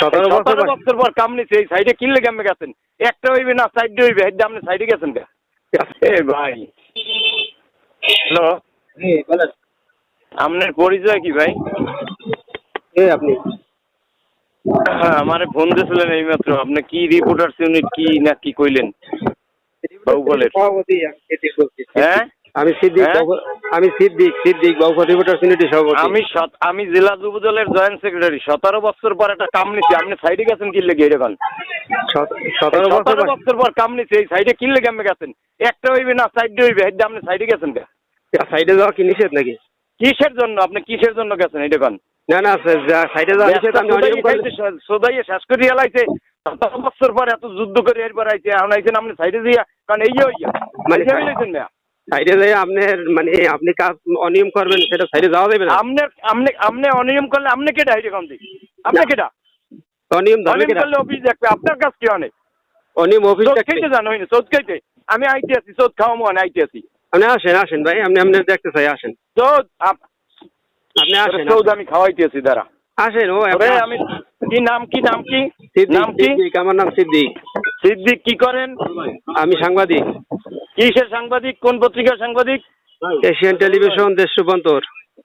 সতেরো বছর পর কাম নিছে এই সাইডে কিনলে কেমনে গেছেন? একটা হইবে না সাইডে হইবে হেড আপনি সাইডে গেছেন কে এ ভাই। হ্যালো? বলেন। আপনার পরিচয় কি ভাই? আপনি? হ্যাঁ আমারে ফোন দিয়েছিলেন এইমাত্র। আপনি কি রিপোর্টার্স ইউনিট কি না কি কইলেন? বাহুবলের। হ্যাঁ? আমি সিদ্দিক হ্যাঁ? আমি সিদ্দিক সিদ্দিক ভোটার সিনিটি সভাপতি। আমি আমি জেলা যুব দলের জয়েন্ট সেক্রেটারি। সতেরো বছর পর একটা কাম নিছি। আপনি সাইডে গেছেন গিয়ে এখন সত- সতেরো বছর পর কাম নিছে এই সাইডে কিনলে কেমনে গেছেন? একটা হইবে না সাইডে হইবে হেড আপনি সাইডে গেছেন কে? সাইডে যাওয়া কি নিষেধ নাকি? কিসের জন্য? আপনি কিসের জন্য গেছেন এটা কোন? না না সাইডে যাওয়া নিষেধ সোদাইয়ে শেষ করে এলাইছে সতেরো বছর পর এত যুদ্ধ করে এরপর আইছে এখন আইছেন আপনি সাইডে দিয়া কারণ এই হইয়া। মানে- সাইডে যাই আপনার মানে আপনি কাজ অনিয়ম করবেন সেটা সাইডে যাওয়া যাবে না? আপনি আপনি আপনি অনিয়ম করলে আপনি কেটা হাইটে কম দিই আপনি কেটা অনিয়ম অনিয়ম করলে অফিস দেখবে আপনার কাজ কি অনেক অনিয়ম অফিস চোদ খাইতে জানো হয়নি চোদ খাইতে আমি আইতে আছি চোদ খাওয়া মানে আইতে আছি। আপনি আসেন আসেন ভাই আপনি আপনি দেখতে চাই আসেন। চোদ আপনি আসেন চোদ আমি খাওয়াইতে আছি দাঁড়া। আসেন ও আমি কি নাম কি নাম কি? নাম কি? আমার নাম সিদ্দিক। সিদ্দিক কি করেন? আমি সাংবাদিক। কিসের সাংবাদিক? কোন পত্রিকার সাংবাদিক? এশিয়ান টেলিভিশন দেশ রূপান্তর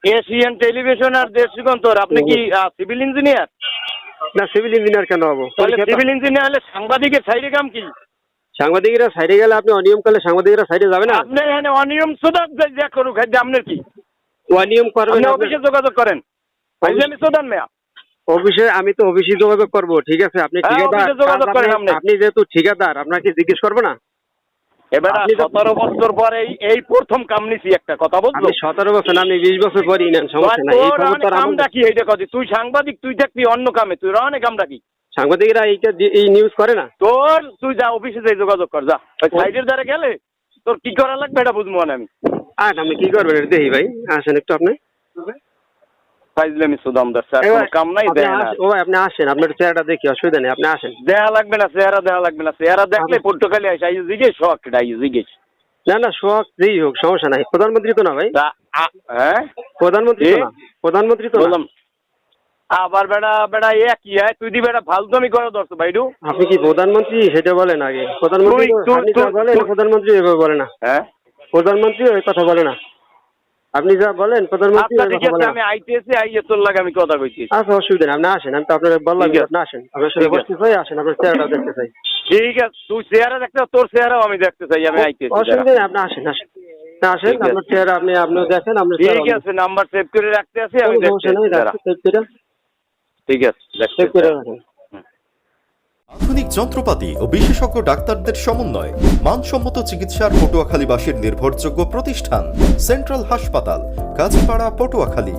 এশিয়ান টেলিভিশন আর দেশ যুগান্তর। আপনি কি সিভিল ইঞ্জিনিয়ার? না সিভিল ইঞ্জিনিয়ার কেন হব? তাহলে সিভিল ইঞ্জিনিয়ার হলে সাংবাদিকের সাইডে কাম কি? সাংবাদিকরা সাইডে গেলে আপনি অনিয়ম করলে সাংবাদিকরা সাইডে যাবে না? আপনি এখানে অনিয়ম সুদা যা করুক খাদ্য আপনার কি? অনিয়ম করবেন আপনি অফিসে যোগাযোগ করেন। আমি সুদান মেয়া অফিসে আমি তো অফিসে যোগাযোগ করব ঠিক আছে? আপনি হ্যাঁ, ঠিকাদার। অফিসে যোগাযোগ করেন আপনি- আপনি। আপনি যেহেতু ঠিকাদার আপনাকে জিজ্ঞেস করব না? এবার সতেরো বছর পরে এই প্রথম কাম নিছি একটা কথা সতেরো বছর আপনি বিশ বছর সমস্যা নাই। এইটা কথা তুই সাংবাদিক তুই অন্য কামে তুই রনে কামটা কি সাংবাদিকরা এইটা এই নিউজ করে না? তোর তুই যা অফিসে যাই যোগাযোগ কর যা। ওই সাইডের দ্বারা গেলে তোর কি করা লাগবে এটা বুঝব না আমি। আপনি কি করবেন দেখি ভাই। আসেন একটু আপনি। ফাইজলামি স্যার কোনো কাম নাই আপনি দেয় না ও ভাই, আপনি আসেন আপনার চেহারাটা দেখি অসুবিধা নেই আপনি আসেন। দেয়া লাগবে না চেহারা দেয়া লাগবে না চেহারা দেখলে পর্তুগালি আসে আই জিজ্ঞেস শখ এটা আই জিজ্ঞেস। না না শখ যেই হোক সমস্যা নাই। প্রধানমন্ত্রী তো না ভাই? হ্যাঁ? প্রধানমন্ত্রী তো কি? না? প্রধানমন্ত্রী তো বললাম আবার বেড়া বেড়া এ কি হয়? তুই দি বেড়া ফালতুমি করে ভাইডু। আপনি কি প্রধানমন্ত্রী? সেটা বলেন আগে। প্রধানমন্ত্রী বলেন প্রধানমন্ত্রী এভাবে বলে না। হ্যাঁ? প্রধানমন্ত্রী ওই কথা বলে না। আপনি যা বলেন প্রধানমন্ত্রী আমি আইতেছি আইয়ে তোর লাগে আমি কথা কইছি আচ্ছা অসুবিধা নেই আপনি আসেন আমি তো আপনার বললাম আপনি আসেন। আপনার সাথে। বসতে চাই আসেন আপনার চেহারাটা দেখতে চাই। ঠিক আছে তুই চেহারা দেখতে তোর চেহারাও আমি দেখতে চাই আমি আইতেছি অসুবিধা নেই আপনি আসেন আসেন। না, আসেন। আপনার চেহারা আপনি আপনিও দেখেন ঠিক আছে নাম্বার সেভ করে রাখতে আছি আমি দেখতে ঠিক আছে সেভ করে রাখেন। আধুনিক যন্ত্রপাতি ও বিশেষজ্ঞ ডাক্তারদের সমন্বয় মানসম্মত চিকিৎসার পটুয়াখালীবাসীর নির্ভরযোগ্য প্রতিষ্ঠান, সেন্ট্রাল হাসপাতাল, কাজীপাড়া, পটুয়াখালী।